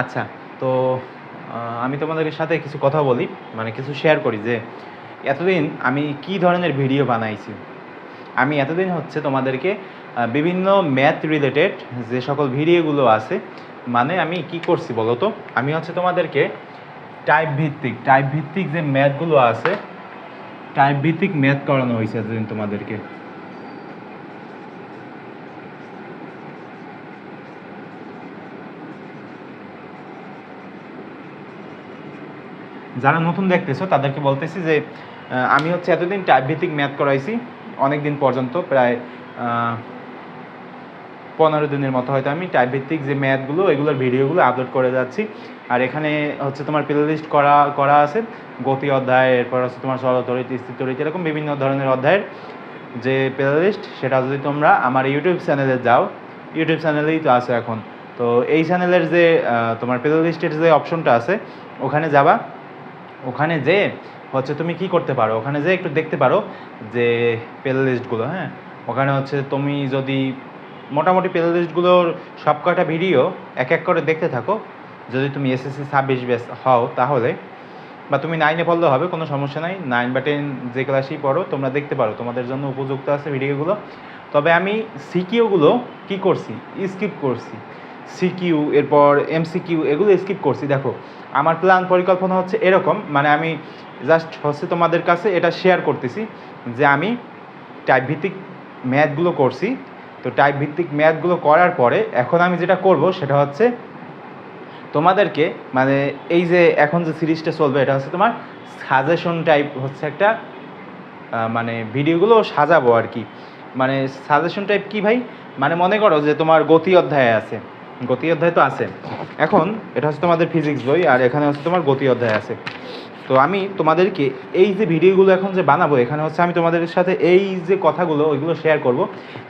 আচ্ছা তো আমি তোমাদের সাথে কিছু কথা বলি মানে কিছু শেয়ার করি যে, এতদিন আমি কি ধরনের ভিডিও বানাইছি? আমি এতদিন হচ্ছে তোমাদেরকে বিভিন্ন ম্যাথ রিলেটেড যে সকল ভিডিওগুলো আছে মানে আমি কি করছি বলো তো? আমি হচ্ছে তোমাদেরকে টাইপ ভিত্তিক টাইপ ভিত্তিক যে ম্যাথগুলো আছে টাইপ ভিত্তিক ম্যাথ করানো হয়েছে এতদিন তোমাদেরকে। যারা নতুন দেখতেছো, তাদেরকে বলতেছি যে আমি হচ্ছে এতদিন টাইপ ভিত্তিক ম্যাথ করাইছি অনেক দিন পর্যন্ত, প্রায় পনেরো দিনের মতো হয়তো আমি টাইপ ভিত্তিক যে ম্যাথগুলো এগুলোর ভিডিওগুলো আপলোড করে যাচ্ছি। আর এখানে হচ্ছে তোমার প্লে লিস্ট করা করা আছে, গতি অধ্যায়, এরপর হচ্ছে তোমার সরলতরিত স্থিরতরিত এরকম বিভিন্ন ধরনের অধ্যায়ের যে প্লে লিস্ট সেটা যদি তোমরা আমার ইউটিউব চ্যানেলে যাও ইউটিউব চ্যানেলেই তো আছে এখন। তো এই চ্যানেলের যে তোমার প্লে লিস্টের যে অপশনটা আছে, ওখানে যাবা। ওখানে যে, হচ্ছে তুমি কি করতে পারো? ওখানে যে একটু দেখতে পারো যে প্লে হ্যাঁ? ওখানে হচ্ছে তুমি যদি মোটামুটি প্লে লিস্টগুলোর সব কটা ভিডিও এক এক করে দেখতে থাকো। যদি তুমি এসএসসি ছাব্বিশ বেস হও তাহলে, বা তুমি নাইনে পড়লেও হবে, কোনো সমস্যা নাই। নাইন বা টেন যে ক্লাসেই পড়ো, তোমরা দেখতে পারো। তোমাদের জন্য উপযুক্ত আছে ভিডিওগুলো তবে আমি সিকিউগুলো কি করছি? স্কিপ করছি। সিকিউ এরপর এমসিকিউ এগুলো স্কিপ করছি, দেখো। আমার প্ল্যান পরিকল্পনা হচ্ছে এরকম মানে আমি জাস্ট হচ্ছে তোমাদের কাছে এটা শেয়ার করতেছি, যে আমি টাইপ ভিত্তিক ম্যাথগুলো করছি। তো টাইপ ভিত্তিক ম্যাথগুলো করার পরে এখন আমি যেটা করব, সেটা হচ্ছে তোমাদেরকে মানে এই যে এখন যে সিরিজটা চলবে, এটা হচ্ছে তোমার সাজেশন টাইপ হচ্ছে একটা মানে ভিডিওগুলো সাজাবো আর কি। মানে সাজেশন টাইপ কি ভাই? মানে মনে করো যে তোমার গতি অধ্যায় আছে। গতি অধ্যায় তো আছে। এখন এটা হচ্ছে তোমাদের ফিজিক্স বই, আর এখানে হচ্ছে তোমার গতি অধ্যায় আছে। তো আমি তোমাদেরকে এই যে ভিডিওগুলো এখন যে বানাবো, এখানে হচ্ছে আমি তোমাদের সাথে এই যে কথাগুলো, ওইগুলো শেয়ার করব।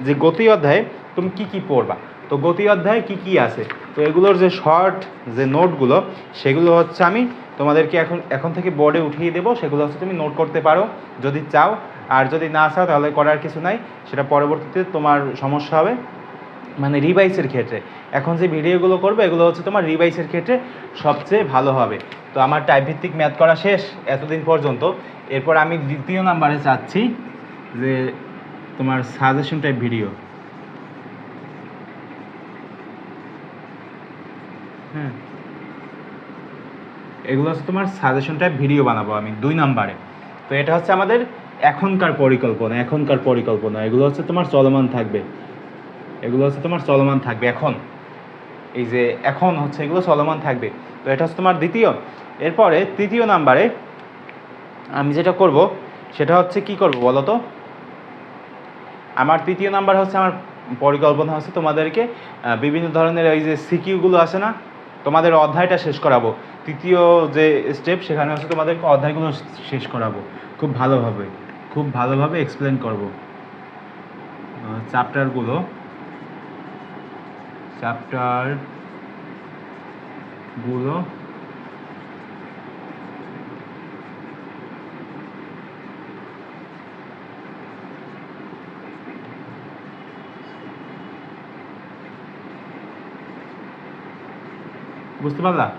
যে গতি অধ্যায়ে তুমি কি কি পড়বা? তো গতি অধ্যায়ে কি কি আছে? তো এগুলোর যে শর্ট যে নোটগুলো সেগুলো হচ্ছে আমি তোমাদেরকে এখন এখন থেকে বোর্ডে উঠিয়ে দেবো। সেগুলো হচ্ছে তুমি নোট করতে পারো, যদি চাও। আর যদি না চাও, তাহলে করার কিছু নাই। সেটা পরবর্তীতে তোমার সমস্যা হবে। মানে রিভাইসের ক্ষেত্রে। এখন যে ভিডিওগুলো করবে, এগুলো হচ্ছে তোমার রিভাইসের ক্ষেত্রে সবচেয়ে ভালো হবে। তো আমার টাইপ ভিত্তিক ম্যাথ করা শেষ এতদিন পর্যন্ত। এরপর আমি দ্বিতীয় নাম্বারে চাচ্ছি যে তোমার সাজেশন টাইপ ভিডিও হ্যাঁ এগুলো হচ্ছে তোমার সাজেশন টাইপ ভিডিও বানাবো আমি দুই নাম্বারে তো এটা হচ্ছে আমাদের এখনকার পরিকল্পনা এখনকার পরিকল্পনা। এগুলো হচ্ছে তোমার চলমান থাকবে। এগুলো হচ্ছে তোমার চলমান থাকবে এখন। এই যে এখন হচ্ছে এগুলো চলমান থাকবে। তো এটা হচ্ছে তোমার দ্বিতীয়। এরপরে তৃতীয় নাম্বারে আমি যেটা করব, সেটা হচ্ছে কি করব বলো তো? আমার তৃতীয় নাম্বার হচ্ছে আমার পরিকল্পনা হচ্ছে তোমাদেরকে বিভিন্ন ধরনের এই যে সিকিউগুলো আছে না, তোমাদের অধ্যায়টা শেষ করাবো। তৃতীয় যে স্টেপ সেখানে হচ্ছে তোমাদেরকে অধ্যায়গুলো শেষ করাবো। খুব ভালোভাবে খুব ভালোভাবে এক্সপ্লেন করব চ্যাপ্টারগুলো চ্যাপ্টারগুলো। বুঝতে পারলা?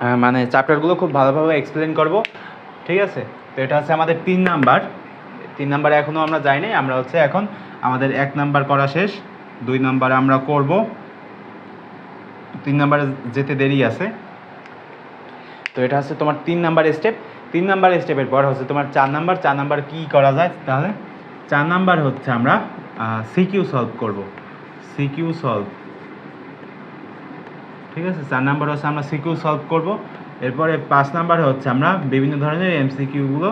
আহ, মানে চ্যাপ্টারগুলো খুব ভালোভাবে এক্সপ্লেন করব। ঠিক আছে? তো এটা হচ্ছে আমাদের তিন নাম্বার। তিন নাম্বারে এখনও আমরা যাইনি আমরা হচ্ছে এখন আমাদের এক নাম্বার করা শেষ। দুই নাম্বারে আমরা করব। তিন নাম্বারে যেতে দেরি আছে। তো এটা হচ্ছে তোমার তিন নাম্বার স্টেপ তিন নাম্বার স্টেপের পর হচ্ছে তোমার চার নাম্বার। চার নাম্বার কি করা যায় তাহলে? চার নাম্বার হচ্ছে আমরা সিকিউ সলভ করব। সিকিউ সলভ ঠিক আছে? চার নাম্বার হচ্ছে আমরা সিকিউ সলভ করব। এরপরে পাঁচ নাম্বার হচ্ছে আমরা বিভিন্ন ধরনের এমসিকিউগুলো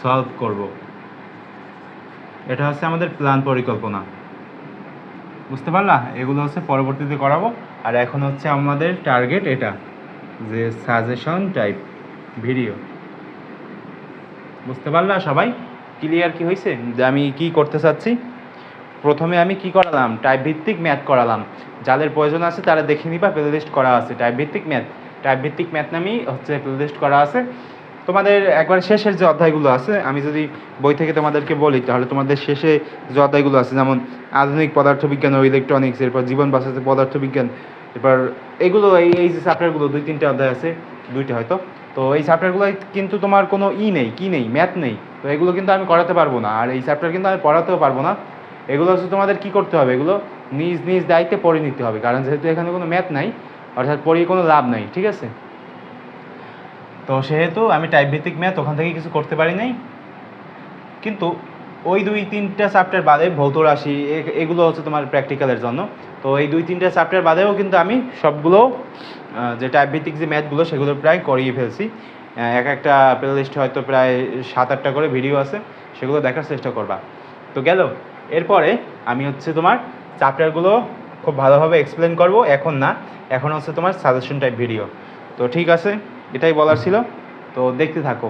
সলভ করব। এটা হচ্ছে আমাদের প্ল্যান পরিকল্পনা। বুঝতে পারলা? এগুলো হচ্ছে পরবর্তীতে করাবো। আর এখন হচ্ছে আমাদের টার্গেট এটা, যে সাজেশন টাইপ ভিডিও বুঝতে পারলা সবাই? ক্লিয়ার কি হয়েছে যে আমি কি করতে চাচ্ছি? প্রথমে আমি কি করালাম? টাইপ ভিত্তিক ম্যাথ করালাম। যাদের প্রয়োজন আছে তারা দেখে নিবা প্লেলিস্ট করা আছে। টাইপ ভিত্তিক ম্যাথ টাইপ ভিত্তিক ম্যাথ নামেই হচ্ছে প্লেলিস্ট করা আছে। তোমাদের একবার শেষের যে অধ্যায়গুলো আছে, আমি যদি বই থেকে তোমাদেরকে বলি, তাহলে তোমাদের শেষে যে অধ্যায়গুলো আছে, যেমন আধুনিক পদার্থবিজ্ঞান ও ইলেকট্রনিক্স এরপর জীবন বাঁচাতে পদার্থবিজ্ঞান, এরপর এগুলো, এই এই যে চ্যাপ্টারগুলো দুই, তিনটে অধ্যায় আছে, দুইটা হয়তো, তো এই চ্যাপ্টারগুলো কিন্তু তোমার কোনো ই নেই, কি নেই ম্যাথ নেই, তো এগুলো কিন্তু আমি করাতে পারব না, আর এই চ্যাপ্টার কিন্তু আমি পড়াতেও পারব না, এগুলো হচ্ছে তোমাদের কি করতে হবে, এগুলো নিজ নিজ দায়িত্বে পড়ে নিতে হবে, কারণ যেহেতু এখানে কোনো ম্যাথ নাই, অর্থাৎ পড়িয়ে কোনো লাভ নাই, ঠিক আছে? তো সেহেতু আমি টাইপ ভিত্তিক ম্যাথ ওখান থেকে কিছু করতে পারি নাই। কিন্তু ওই দুই তিনটা চ্যাপ্টার বাদে ভৌত রাশি এগুলো হচ্ছে তোমার প্র্যাকটিক্যালের জন্য। তো এই দুই তিনটা চ্যাপ্টার বাদেও কিন্তু আমি সবগুলো যে টাইপ ভিত্তিক যে ম্যাথগুলো সেগুলো প্রায় করিয়ে ফেলছি। এক একটা প্লে লিস্টে হয়তো প্রায় সাত আটটা করে ভিডিও আছে, সেগুলো দেখার চেষ্টা করবা। তো গেল। এরপরে আমি হচ্ছে তোমার চ্যাপ্টারগুলো খুব ভালোভাবে এক্সপ্লেন করব। এখন না, এখন হচ্ছে তোমার সাজেশন টাইপ ভিডিও তো ঠিক আছে? এটাই বলার ছিল। তো দেখতে থাকো।